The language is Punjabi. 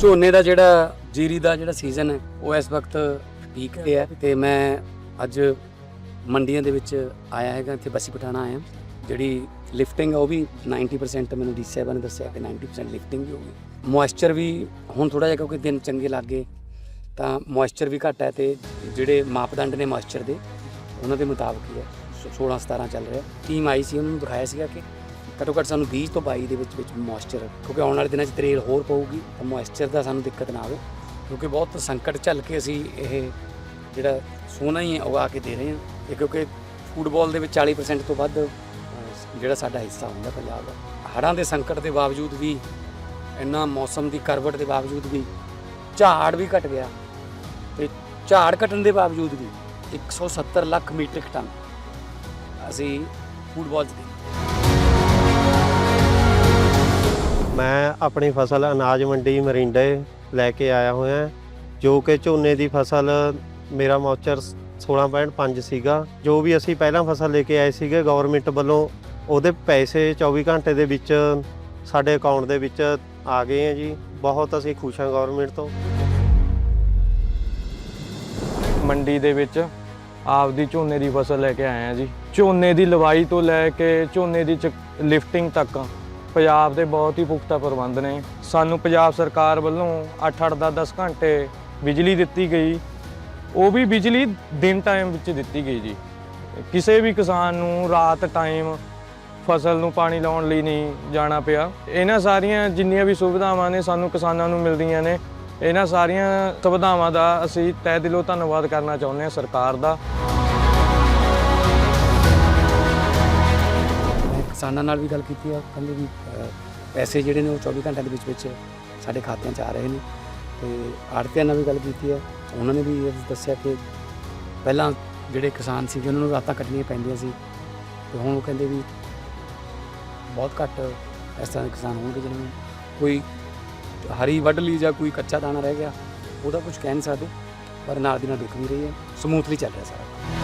ਝੋਨੇ ਦਾ ਜਿਹੜਾ ਜੀਰੀ ਦਾ ਜਿਹੜਾ ਸੀਜ਼ਨ ਹੈ, ਉਹ ਇਸ ਵਕਤ ਪੀਕ ਤੇ ਹੈ ਤੇ ਮੈਂ ਅੱਜ ਮੰਡੀਆਂ ਦੇ ਵਿੱਚ ਆਇਆ ਹੈਗਾ, ਇੱਥੇ ਬਸੀ ਪਠਾਣਾ ਆਇਆ। ਜਿਹੜੀ ਲਿਫਟਿੰਗ ਹੈ ਉਹ ਵੀ 90% ਮੈਨੂੰ ਡੀ7 ਨੇ ਦੱਸਿਆ ਕਿ 90% ਲਿਫਟਿੰਗ ਵੀ ਹੋ ਗਈ ਮੋਇਸਚਰ ਵੀ ਹੁਣ ਥੋੜਾ ਜਿਹਾ ਕਿਉਂਕਿ ਦਿਨ ਚੰਗੇ ਲੱਗ ਗਏ, ਤਾਂ ਮੋਇਸਚਰ ਵੀ ਘੱਟ ਹੈ ਤੇ ਜਿਹੜੇ ਮਾਪਦੰਡ ਨੇ ਮੋਇਸਚਰ ਦੇ, ਉਹਨਾਂ ਦੇ ਮੁਤਾਬਕ ਹੀ ਹੈ। 16 17 ਚੱਲ ਰਿਹਾ। ਟੀਮ ਆਈ ਸੀ, ਉਹਨਾਂ ਨੂੰ ਦਿਖਾਇਆ ਸੀਗਾ ਕਿ ਘੱਟੋ ਘੱਟ ਸਾਨੂੰ 20 ਤੋਂ 22 ਦੇ ਵਿੱਚ ਵਿੱਚ ਮੋਇਸਚਰ ਕਿਉਂਕਿ ਆਉਣ ਵਾਲੇ ਦਿਨਾਂ 'ਚ ਤਰੇਲ ਹੋਰ ਪਊਗੀ, ਤਾਂ ਮੋਇਸਚਰ ਦਾ ਸਾਨੂੰ ਦਿੱਕਤ ਨਾ ਆਵੇ, ਕਿਉਂਕਿ ਬਹੁਤ ਸੰਕਟ ਝੱਲ ਕੇ ਅਸੀਂ ਇਹ ਜਿਹੜਾ ਸੋਨਾ ਹੀ ਹੈ ਉਗਾ ਕੇ ਦੇ ਰਹੇ ਹਾਂ, ਇਹ ਕਿਉਂਕਿ ਫੁੱਟਬਾਲ ਦੇ ਵਿੱਚ 40% ਤੋਂ ਵੱਧ ਜਿਹੜਾ ਸਾਡਾ ਹਿੱਸਾ ਹੁੰਦਾ ਪੰਜਾਬ ਦਾ। ਹੜ੍ਹਾਂ ਦੇ ਸੰਕਟ ਦੇ ਬਾਵਜੂਦ ਵੀ, ਇੰਨਾ ਮੌਸਮ ਦੀ ਕਰਵਟ ਦੇ ਬਾਵਜੂਦ ਵੀ, ਝਾੜ ਵੀ ਘਟ ਗਿਆ, ਤੇ ਝਾੜ ਘਟਣ ਦੇ ਬਾਵਜੂਦ ਵੀ 170 ਲੱਖ ਮੀਟ੍ਰਿਕ ਟਨ ਅਸੀਂ ਫੁੱਟਬਾਲ 'ਚ ਦੇ ਮੈਂ ਆਪਣੀ ਫਸਲ ਅਨਾਜ ਮੰਡੀ ਮਰਿੰਡੇ ਲੈ ਕੇ ਆਇਆ ਹੋਇਆ ਜੋ ਕਿ ਝੋਨੇ ਦੀ ਫਸਲ ਮੇਰਾ ਮੌਚਰ 16.5 ਸੀਗਾ। ਜੋ ਵੀ ਅਸੀਂ ਪਹਿਲਾਂ ਫਸਲ ਲੈ ਕੇ ਆਏ ਸੀਗੇ ਗਵਰਨਮੈਂਟ ਵੱਲੋਂ ਉਹਦੇ ਪੈਸੇ 24 ਘੰਟੇ ਦੇ ਵਿੱਚ ਸਾਡੇ ਅਕਾਊਂਟ ਦੇ ਵਿੱਚ ਆ ਗਏ ਆ ਜੀ। ਬਹੁਤ ਅਸੀਂ ਖੁਸ਼ ਹਾਂ ਗਵਰਨਮੈਂਟ ਤੋਂ। ਮੰਡੀ ਦੇ ਵਿੱਚ ਆਪਦੀ ਝੋਨੇ ਦੀ ਫਸਲ ਲੈ ਕੇ ਆਏ ਆ ਜੀ। ਝੋਨੇ ਦੀ ਲਵਾਈ ਤੋਂ ਲੈ ਕੇ ਝੋਨੇ ਦੀ ਚ- ਲਿਫਟਿੰਗ ਤੱਕ ਪੰਜਾਬ ਦੇ ਬਹੁਤ ਹੀ ਪੁਖਤਾ ਪ੍ਰਬੰਧ ਨੇ। ਸਾਨੂੰ ਪੰਜਾਬ ਸਰਕਾਰ ਵੱਲੋਂ 8-8 10-10 ਘੰਟੇ ਬਿਜਲੀ ਦਿੱਤੀ ਗਈ। ਉਹ ਵੀ ਬਿਜਲੀ ਦਿਨ ਟਾਈਮ ਵਿੱਚ ਦਿੱਤੀ ਗਈ ਜੀ। ਕਿਸੇ ਵੀ ਕਿਸਾਨ ਨੂੰ ਰਾਤ ਟਾਈਮ ਫਸਲ ਨੂੰ ਪਾਣੀ ਲਾਉਣ ਲਈ ਨਹੀਂ ਜਾਣਾ ਪਿਆ। ਇਹਨਾਂ ਸਾਰੀਆਂ ਜਿੰਨੀਆਂ ਵੀ ਸੁਵਿਧਾਵਾਂ ਨੇ ਸਾਨੂੰ ਕਿਸਾਨਾਂ ਨੂੰ ਮਿਲਦੀਆਂ ਨੇ। ਇਹਨਾਂ ਸਾਰੀਆਂ ਸੁਵਿਧਾਵਾਂ ਦਾ ਅਸੀਂ ਤਹਿ ਦਿਲੋਂ ਧੰਨਵਾਦ ਕਰਨਾ ਚਾਹੁੰਦੇ ਹਾਂ ਸਰਕਾਰ ਦਾ। ਕਿਸਾਨਾਂ ਨਾਲ ਵੀ ਗੱਲ ਕੀਤੀ ਆ ਕਹਿੰਦੇ ਵੀ ਪੈਸੇ ਜਿਹੜੇ ਨੇ ਉਹ 24 ਘੰਟਿਆਂ ਦੇ ਵਿੱਚ ਵਿੱਚ ਸਾਡੇ ਖਾਤਿਆਂ 'ਚ ਆ ਰਹੇ ਨੇ। ਤੇ ਆੜਤੀਆਂ ਨਾਲ ਵੀ ਗੱਲ ਕੀਤੀ ਆ, ਉਹਨਾਂ ਨੇ ਵੀ ਇਹ ਦੱਸਿਆ ਕਿ ਪਹਿਲਾਂ ਜਿਹੜੇ ਕਿਸਾਨ ਸੀਗੇ, ਉਹਨਾਂ ਨੂੰ ਰਾਤਾਂ ਕੱਟਣੀਆਂ ਪੈਂਦੀਆਂ ਸੀ। ਤੇ ਹੁਣ ਉਹ ਕਹਿੰਦੇ ਵੀ ਬਹੁਤ ਘੱਟ ਇਸ ਤਰ੍ਹਾਂ ਦੇ ਕਿਸਾਨ ਹੋਣਗੇ ਜਿਹਨਾਂ ਨੂੰ ਕੋਈ ਹਰੀ ਵੱਢ ਲਈ ਜਾਂ ਕੋਈ ਕੱਚਾ ਦਾਣਾ ਰਹਿ ਗਿਆ, ਉਹਦਾ ਕੁਝ ਕਹਿ ਨਹੀਂ ਸਕਦੇ, ਪਰ ਨਾਲ ਦੀ ਨਾਲ ਦਿਖ ਵੀ ਰਹੀ ਹੈ, ਸਮੂਥਲੀ ਚੱਲ ਰਿਹਾ ਸਾਰਾ।